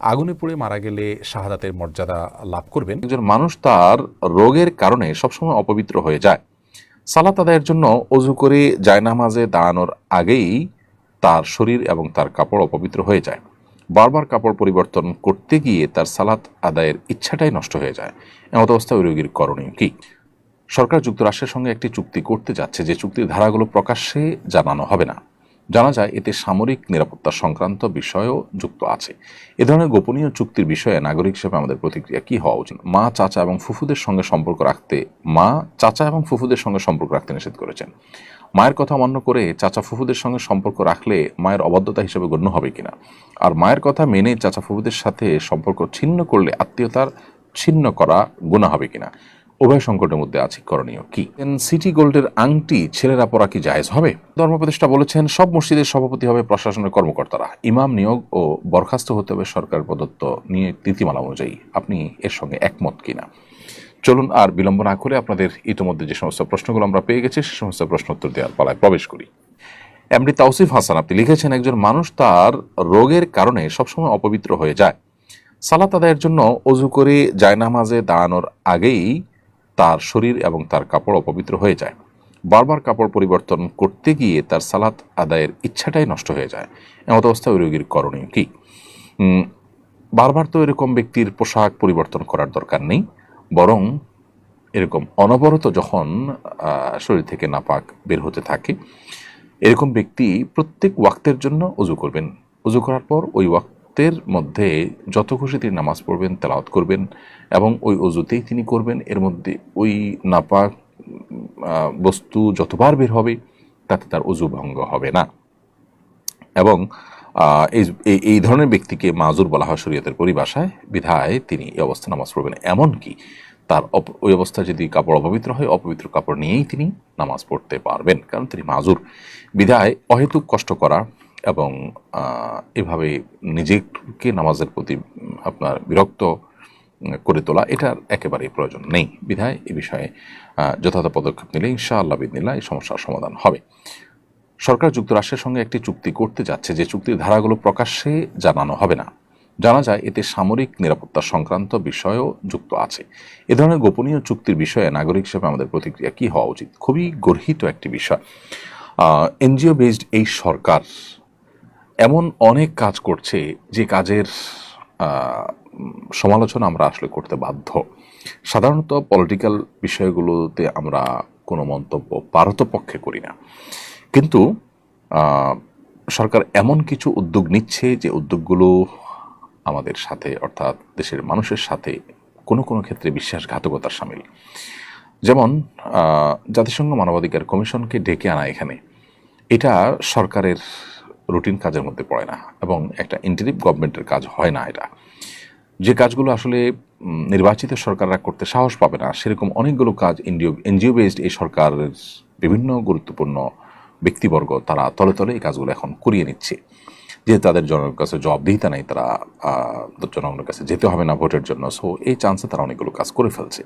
আগুনে পুড়ে মারা গেলে শাহাদাতের মর্যাদা লাভ করবেন। একজন মানুষ তার রোগের কারণে সবসময় অপবিত্র হয়ে যায়। সালাত আদায়ের জন্য অজু করে জায়নামাজে দাঁড়ানোর আগেই তার শরীর এবং তার কাপড় অপবিত্র হয়ে যায়। বারবার কাপড় পরিবর্তন করতে গিয়ে তার সালাত আদায়ের ইচ্ছাটাই নষ্ট হয়ে যায়। এমত অবস্থায় ওই রোগীর করণীয় কি? সরকার যুক্তরাষ্ট্রের সঙ্গে একটি চুক্তি করতে যাচ্ছে। যে চুক্তির ধারাগুলো প্রকাশ্যে জানানো হবে না। জানা যায় এতে সামরিক নিরাপত্তা সংক্রান্ত বিষয়ও যুক্ত আছে। এ ধরনের গোপনীয় চুক্তির বিষয়ে নাগরিক হিসেবে আমাদের প্রতিক্রিয়া কি হওয়া উচিত? মা, চাচা এবং ফুফুদের সঙ্গে সম্পর্ক রাখতে মা, চাচা এবং ফুফুদের সঙ্গে সম্পর্ক রাখতে নিষেধ করেছেন। মায়ের কথা অমান্য করে চাচা ফুফুদের সঙ্গে সম্পর্ক রাখলে মায়ের অবাধ্যতা হিসেবে গণ্য হবে কিনা? আর মায়ের কথা মেনে চাচা ফুফুদের সাথে সম্পর্ক ছিন্ন করলে আত্মীয়তার ছিন্ন করা গুণা হবে কিনা? উভয় সংকটের মধ্যে আছে, করণীয় কি? সিটি গোল্ডের আংটি ছেলেরা পরা কি জায়েজ হবে? ধর্মপ্রতিষ্ঠা বলেছেন, সব মসজিদের সভাপতি হবে প্রশাসনের কর্মকর্তারা। ইমাম নিয়োগ ও বরখাস্ত হতে হবে সরকার প্রদত্ত নিয়ে নীতিমালা অনুযায়ী। আপনি এর সঙ্গে একমত কিনা? চলুন আর বিলম্ব না করে আপনাদের ইতিমধ্যে যে সমস্ত প্রশ্নগুলো আমরা পেয়ে গেছি, সে সমস্ত প্রশ্ন উত্তর দেওয়ার পালায় প্রবেশ করি। এমডি তাওসিফ হাসান, আপনি লিখেছেন, একজন মানুষ তার রোগের কারণে সবসময় অপবিত্র হয়ে যায়। সালাত আদায়ের জন্য অজু করে জায়নামাজে দাঁড়ানোর আগেই তার শরীর এবং তার কাপড় অপবিত্র হয়ে যায়। বারবার কাপড় পরিবর্তন করতে গিয়ে তার সালাত আদায়ের ইচ্ছাটাই নষ্ট হয়ে যায়। এমত অবস্থায় ওই রোগীর করণীয় কি? বারবার তো এরকম ব্যক্তির পোশাক পরিবর্তন করার দরকার নেই, বরং এরকম অনবরত যখন শরীর থেকে নাপাক বের হতে থাকে, এরকম ব্যক্তি প্রত্যেক ওয়াক্তের জন্য অজু করবেন। অজু করার পর ওই ওয়াক্তের মধ্যে যত খুশি তিনি নামাজ পড়বেন, তেলাওয়াত করবেন এবং ওই অজুতেই তিনি করবেন। এর মধ্যে ওই নাপাক বস্তু যতবার বের হবে, তাতে তার অজু ভঙ্গ হবে না। এবং এই, এই- ধরনের ব্যক্তিকে মাজুর বলা হয় শরীয়তের পরিভাষায়। বিধায় তিনি এই অবস্থা নামাজ পড়বেন। এমনকি তার ওই অবস্থায় যদি কাপড় অপবিত্র হয়, অপবিত্র কাপড় নিয়েই তিনি নামাজ পড়তে পারবেন। কারণ তিনি মাজুর। বিধায় অহেতুক কষ্ট করা এবং এভাবে নিজেকে নামাজের প্রতি আপনার বিরক্ত করে তোলা, এটার একেবারেই প্রয়োজন নেই। বিধায় এ বিষয়ে যথাযথ পদক্ষেপ নিলে ইনশাআল্লাহ বিদিনিল্লাহ এই সমস্যার সমাধান হবে। সরকার যুক্তরাষ্ট্রের সঙ্গে একটি চুক্তি করতে যাচ্ছে, যে চুক্তির ধারাগুলো প্রকাশ্যে জানানো হবে না। জানা যায় এতে সামরিক নিরাপত্তা সংক্রান্ত বিষয়ও যুক্ত আছে। এ ধরনের গোপনীয় চুক্তির বিষয়ে নাগরিক হিসেবে আমাদের প্রতিক্রিয়া কি হওয়া উচিত? খুবই গর্হিত একটি বিষয়। এনজিও বেসড এই সরকার এমন অনেক কাজ করছে যে কাজের সমালোচনা আমরা আসলে করতে বাধ্য। সাধারণত পলিটিক্যাল বিষয়গুলোতে আমরা কোনো মন্তব্য পারতপক্ষে করি না। কিন্তু সরকার এমন কিছু উদ্যোগ নিচ্ছে যে উদ্যোগগুলো আমাদের সাথে, অর্থাৎ দেশের মানুষের সাথে কোনো কোনো ক্ষেত্রে বিশ্বাসঘাতকতার সামিল। যেমন জাতিসংঘ মানবাধিকার কমিশনকে ডেকে আনা এখানে। এটা সরকারের রুটিন কাজের মধ্যে পড়ে না এবং একটা ইন্টারিম গভর্নমেন্টের কাজ হয় না এটা। যে কাজগুলো আসলে নির্বাচিত সরকাররা করতে সাহস পাবে না, সেরকম অনেকগুলো কাজ এনজিও এনজিও বেসড এই সরকারের বিভিন্ন গুরুত্বপূর্ণ ব্যক্তিবর্গ তারা তলে তলে এই কাজগুলো এখন করিয়ে নিচ্ছে। যেহেতু তাদের জনগণের কাছে জবাবদিহিতা নেই, তারা জনগণের কাছে যেতে হবে না ভোটের জন্য সো এই চান্সে তারা অনেকগুলো কাজ করে ফেলছে।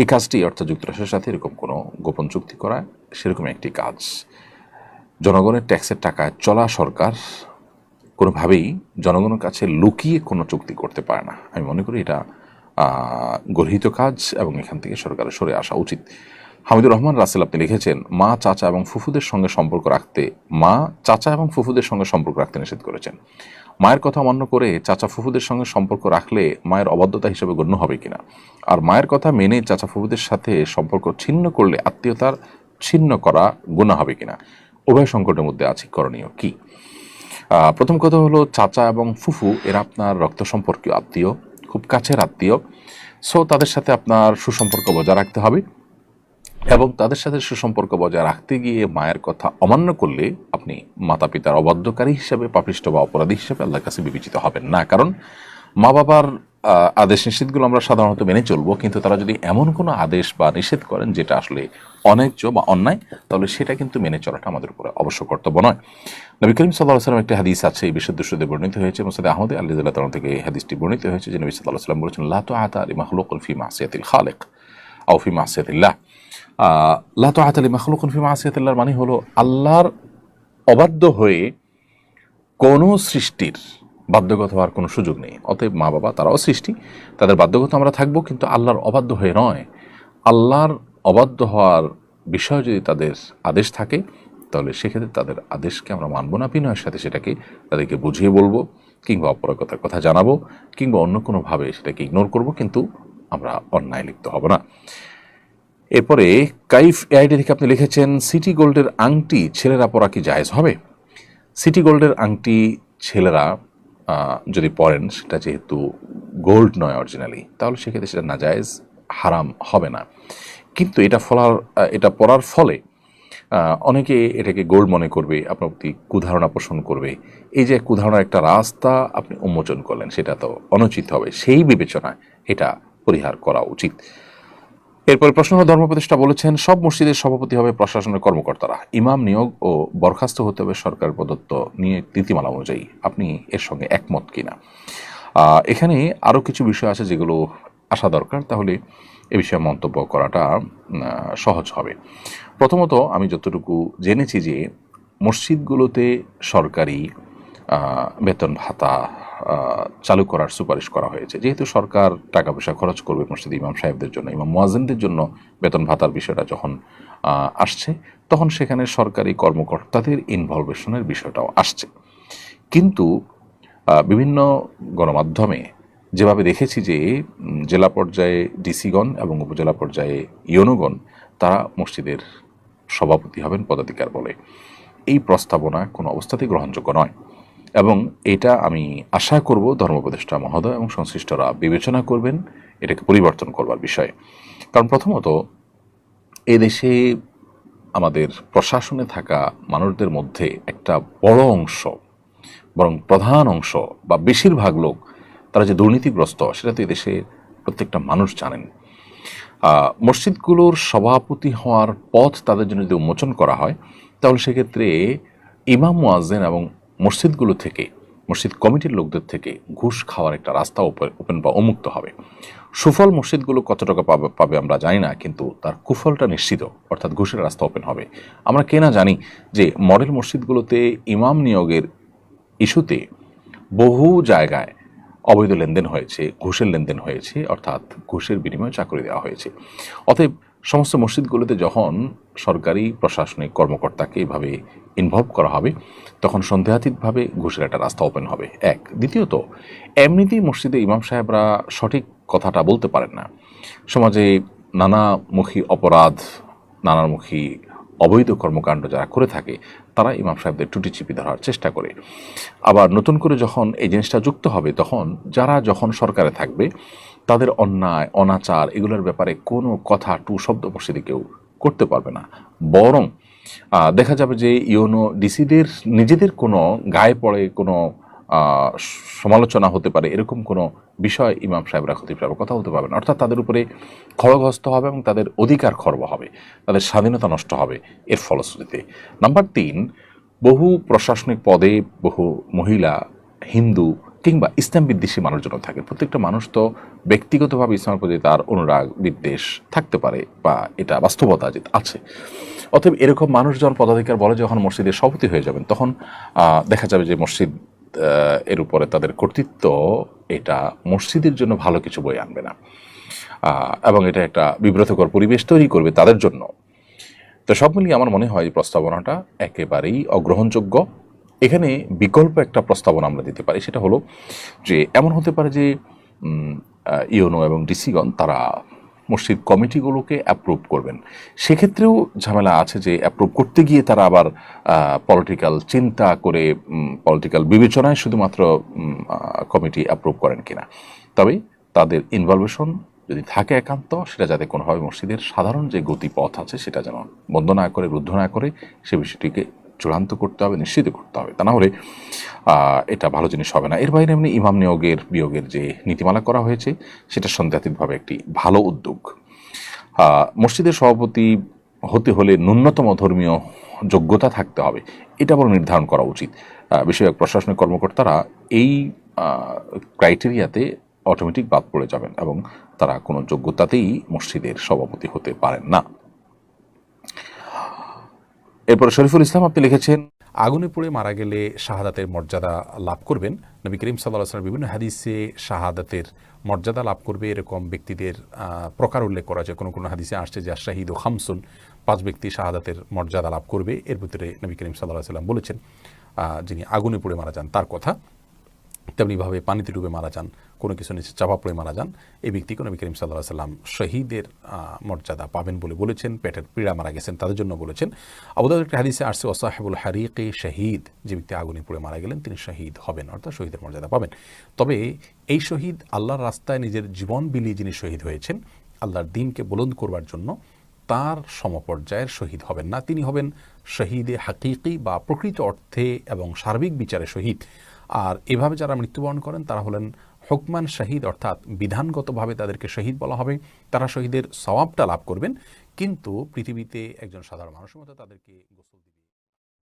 এই কাজটি অর্থাৎ যুক্তরাষ্ট্রের সাথে এরকম কোনো গোপন চুক্তি করা সেরকম একটি কাজ। জনগণের ট্যাক্সের টাকায় চলা সরকার কোনোভাবেই জনগণের কাছে লুকিয়ে কোনো চুক্তি করতে পারে না। আমি মনে করি এটা গর্হিত কাজ এবং এখান থেকে সরকারের সরে আসা উচিত। হামিদুর রহমান, রাসেল, আপনি লিখেছেন, মা, চাচা এবং ফুফুদের সঙ্গে সম্পর্ক রাখতে, মা, চাচা এবং ফুফুদের সঙ্গে সম্পর্ক রাখতে নিষেধ করেছেন। মায়ের কথা অমান্য করে চাচা ফুফুদের সঙ্গে সম্পর্ক রাখলে মায়ের অবাধ্যতা হিসেবে গণ্য হবে কিনা? আর মায়ের কথা মেনে চাচা ফুফুদের সাথে সম্পর্ক ছিন্ন করলে আত্মীয়তার ছিন্ন করা গুণা হবে কিনা? উভয় সংকটের মধ্যে আছে, করণীয় কি? প্রথম কথা হলো চাচা এবং ফুফু, এরা আপনার রক্ত সম্পর্কীয় আত্মীয়, খুব কাছের আত্মীয়। সো তাদের সাথে আপনার সুসম্পর্ক বজায় রাখতে হবে এবং তাদের সাথে সুসম্পর্ক বজায় রাখতে গিয়ে মায়ের কথা অমান্য করলে আপনি মাতা পিতার অবাধ্যকারী হিসাবে পাপিষ্ট বা অপরাধী হিসাবে আল্লাহর কাছে বিবেচিত হবেন না। কারণ মা বাবার আদেশ নিষেধগুলো আমরা সাধারণত মেনে চলবো, কিন্তু তারা যদি এমন কোনো আদেশ বা নিষেধ করেন যেটা আসলে অন্যায্য বা অন্যায়, তাহলে সেটা কিন্তু মেনে চলাটা আমাদের উপরে অবশ্য কর্তব্য নয়। নবী করিম সাল্লাহ সাল্লাম একটি হাদিস আছে, এই বিষয় দুশুদে বর্ণিত হয়েছে মোসাদ আহমদ আল্লাহ তালা থেকে এই হাদিসটি বর্ণিত হয়েছে যে নবী সাল্লাহ সাল্লাম বলেছেন লাতো আতা আলী মাহলুকুল ফি মাসিয়াতিল খালেক আও ফি মাসিয়াতিল্লাহ। লা তো আতালি মাখলুকুন ফি মাসিয়াতিল্লাহর মানে হলো আল্লাহর অবাধ্য হয়ে কোনো সৃষ্টির বাধ্যগত হওয়ার কোনো সুযোগ নেই। অতএব মা বাবা, তারাও সৃষ্টি, তাদের বাধ্যগত আমরা থাকব, কিন্তু আল্লাহর অবাধ্য হয়ে নয়। আল্লাহর অবাধ্য হওয়ার বিষয় যদি তাদের আদেশ থাকে, তাহলে সেক্ষেত্রে তাদের আদেশকে আমরা মানব না, বিনয়ের সাথে সেটাকে তাদেরকে বুঝিয়ে বলব, কিংবা অপরাগতার কথা জানাব, কিংবা অন্য কোনোভাবে সেটাকে ইগনোর করব, কিন্তু আমরা অন্যায় লিখতে হব না। এরপরে, কাইফ এআইডি থেকে আপনি লিখেছেন, সিটি গোল্ডের আংটি ছেলেরা পরা কি জায়েজ হবে? সিটি গোল্ডের আংটি ছেলেরা যদি পড়েন, সেটা যেহেতু গোল্ড নয় অরিজিনালি তাহলে সেক্ষেত্রে সেটা নাজায়েজ হারাম হবে না। কিন্তু এটা ফলার এটা পড়ার ফলে অনেকে এটাকে গোল্ড মনে করবে, আপনার প্রতি কুধারণা পোষণ করবে। এই যে কুধারণার একটা রাস্তা আপনি উন্মোচন করলেন, সেটা তো অনুচিত হবে। সেই বিবেচনায় এটা পরিহার করা উচিত। এরপর প্রশ্ন হলো ধর্মপ্রতিষ্ঠা বলেছেন, সব মসজিদের সভাপতি হবে প্রশাসনের কর্মকর্তারা। ইমাম নিয়োগ ও বরখাস্ত হতে হবে সরকার প্রদত্ত নিয়ে নীতিমালা অনুযায়ী। আপনি এর সঙ্গে একমত কিনা? এখানে আরও কিছু বিষয় আছে যেগুলো আসা দরকার, তাহলে এ বিষয়ে মন্তব্য করাটা সহজ হবে। প্রথমত, আমি যতটুকু জেনেছি যে মসজিদগুলোতে সরকারি বেতন ভাতা চালু করার সুপারিশ করা হয়েছে। যেহেতু সরকার টাকা পয়সা খরচ করবে মসজিদ ইমাম সাহেবদের জন্য, ইমাম মোয়াজিনদের জন্য বেতন ভাতার বিষয়টা যখন আসছে, তখন সেখানে সরকারি কর্মকর্তাদের ইনভলভেশনের বিষয়টাও আসছে। কিন্তু বিভিন্ন গণমাধ্যমে যেভাবে দেখেছি যে জেলা পর্যায়ে ডিসিগণ এবং উপজেলা পর্যায়ে ইয়নুগণ তারা মসজিদের সভাপতি হবেন, পদাধিকার বলে। এই প্রস্তাবনা কোনো অবস্থাতেই গ্রহণযোগ্য নয়। এবং এটা আমি আশা করব ধর্মোপদেষ্টা মহোদয় এবং সংশ্লিষ্টরা বিবেচনা করবেন, এটাকে পরিবর্তন করবার বিষয়ে। কারণ প্রথমত, এদেশে আমাদের প্রশাসনে থাকা মানুষদের মধ্যে একটা বড় অংশ, বরং প্রধান অংশ বা বেশিরভাগ লোক তারা যে দুর্নীতিগ্রস্ত, সেটা তো এদেশে প্রত্যেকটা মানুষ জানেন। মসজিদগুলোর সভাপতি হওয়ার পথ তাদের জন্য যদি উন্মোচন করা হয়, তাহলে সেক্ষেত্রে ইমাম মুয়াজ্জেন এবং মসজিদগুলো থেকে, মসজিদ কমিটির লোকদের থেকে ঘুষ খাওয়ার একটা রাস্তা ওপেন বা উন্মুক্ত হবে। সুফল মসজিদগুলো কত টাকা পাবে পাবে আমরা জানি না, কিন্তু তার কুফলটা নিশ্চিত, অর্থাৎ ঘুষের রাস্তা ওপেন হবে। আমরা কেনা জানি যে মডেল মসজিদগুলোতে ইমাম নিয়োগের ইস্যুতে বহু জায়গায় অবৈধ লেনদেন হয়েছে, ঘুষের লেনদেন হয়েছে, অর্থাৎ ঘুষের বিনিময়ে চাকরি দেওয়া হয়েছে। অতএব সমস্ত মসজিদগুলোতে যখন সরকারি, প্রশাসনিক কর্মকর্তাকে এভাবে ইনভলভ করা হবে, তখন সন্দেহাতীতভাবে ঘুষের একটা রাস্তা ওপেন হবে। এক। দ্বিতীয়ত, এমনিতেই মসজিদে ইমাম সাহেবরা সঠিক কথাটা বলতে পারেন না। সমাজে নানামুখী অপরাধ, নানামুখী অবৈধ কর্মকাণ্ড যারা করে থাকে, তারা ইমাম সাহেবদের টুটি চিপি ধরার চেষ্টা করে। আবার নতুন করে যখন এই জিনিসটা যুক্ত হবে, তখন যারা যখন সরকারে থাকবে তাদের অন্যায়, অনাচার এগুলোর ব্যাপারে কোনো কথা টু শব্দ মসজিদে কেউ করতে পারবে না। বরং দেখা যাবে যে ইউনো ডিসিদের নিজেদের কোনো গায়ে পড়ে কোনো সমালোচনা হতে পারে, এরকম কোনো বিষয় ইমাম সাহেবরা খতিব সাহেব কথা বলতে পারবেন অর্থাৎ তাদের উপরে খড়গস্ত হবে এবং তাদের অধিকার খর্ব হবে, তাদের স্বাধীনতা নষ্ট হবে এর ফলশ্রুতিতে। নাম্বার তিন, বহু প্রশাসনিক পদে বহু মহিলা হিন্দু কিংবা ইসলাম বিদ্বেষী মানুষজন থাকে। প্রত্যেকটা মানুষ তো ব্যক্তিগতভাবে ইসলামের প্রতি তার অনুরাগ, বিদ্বেষ থাকতে পারে বা এটা বাস্তবতা যে আছে। অতএব এরকম মানুষজন পদাধিকার বলে যখন মসজিদের সভাপতি হয়ে যাবেন, তখন দেখা যাবে যে মসজিদ এর উপরে তাদের কর্তৃত্ব এটা মসজিদের জন্য ভালো কিছু বই আনবে না। এবং এটা একটা বিব্রতকর পরিবেশ তৈরি করবে তাদের জন্য। তো সব মিলিয়ে আমার মনে হয় প্রস্তাবনাটা একেবারেই অগ্রহণযোগ্য। এখানে বিকল্প একটা প্রস্তাবনা আমরা দিতে পারি, সেটা হলো যে এমন হতে পারে যে ইউনো এবং ডিসিগণ তারা মসজিদ কমিটিগুলোকে অ্যাপ্রুভ করবেন। সেক্ষেত্রেও ঝামেলা আছে যে অ্যাপ্রুভ করতে গিয়ে তারা আবার পলিটিক্যাল চিন্তা করে পলিটিক্যাল বিবেচনায় শুধুমাত্র কমিটি অ্যাপ্রুভ করেন কিনা। তবে তাদের ইনভলভেশন যদি থাকে একান্ত, সেটা যাতে কোনোভাবে মসজিদের সাধারণ যে গতিপথ আছে, সেটা যেন বন্ধ না করে, রুদ্ধ না করে, সে বিষয়টিকে চূড়ান্ত করতে হবে, নিশ্চিত করতে হবে। তা না হলে এটা ভালো জিনিস হবে না। এর বাইরে এমনি ইমাম নিয়োগের, বিয়োগের যে নীতিমালা করা হয়েছে, সেটা সন্দেহাতীতভাবে একটি ভালো উদ্যোগ। মসজিদের সভাপতি হতে হলে ন্যূনতম ধর্মীয় যোগ্যতা থাকতে হবে। এটা বড় নির্ধারণ করা উচিত। বিষয়ক প্রশাসনিক কর্মকর্তারা এই ক্রাইটেরিয়াতে অটোমেটিক বাদ পড়ে যাবেন এবং তারা কোনো যোগ্যতাতেই মসজিদের সভাপতি হতে পারেন না। এরপরে শরীফুল ইসলাম, আপনি লিখেছেন, আগুনে পড়ে মারা গেলে শাহাদাতের মর্যাদা লাভ করবেন। নবী করিম সাল্লাহ বিভিন্ন হাদিসে শাহাদাতের মর্যাদা লাভ করবে। এরকম ব্যক্তিদের প্রকার উল্লেখ করা যায়। কোনো কোনো হাদিসে আসছে যে শাহিদ ও খামসুন, পাঁচ ব্যক্তি শাহাদাতের মর্যাদা লাভ করবে। এর ভিতরে নবী করিম সাল্লাহ সাল্লাম বলেছেন যিনি আগুনে পড়ে মারা যান, তার কথা। তেমনিভাবে পানিতে ডুবে মারা যান, কোনো কিছু নিচে চাপা পড়ে মারা যান, এই ব্যক্তিকে নবী করিম সাল্লাহ সাল্লাম শহীদের মর্যাদা পাবেন বলে বলেছেন, পেটের পীড়া মারা গেছেন তাদের জন্য বলেছেন। আবুদার একটি হাদিসে আসছে ওসাহেবুল হারিকে শহীদ যে ব্যক্তি আগুনে পড়ে মারা গেলেন, তিনি শহীদ হবেন, অর্থাৎ শহীদের মর্যাদা পাবেন। তবে এই শহীদ আল্লাহর রাস্তায় নিজের জীবন বিলিয়ে যিনি শহীদ হয়েছেন, আল্লাহর দিনকে বুলন্দ করবার জন্য তার সমপর্যায়ের শহীদ হবেন না, তিনি হবেন শহীদে হাকিকি বা প্রকৃত অর্থে এবং সার্বিক বিচারে শহীদ। আর এভাবে যারা মৃত্যুবরণ করেন, তারা হলেন হুকমান শহীদ, অর্থাৎ বিধানগতভাবে তাদেরকে শহীদ বলা হবে। তারা শহীদের সওয়াবটা লাভ করবেন, কিন্তু পৃথিবীতে একজন সাধারণ মানুষের মতো তাদেরকে গোসল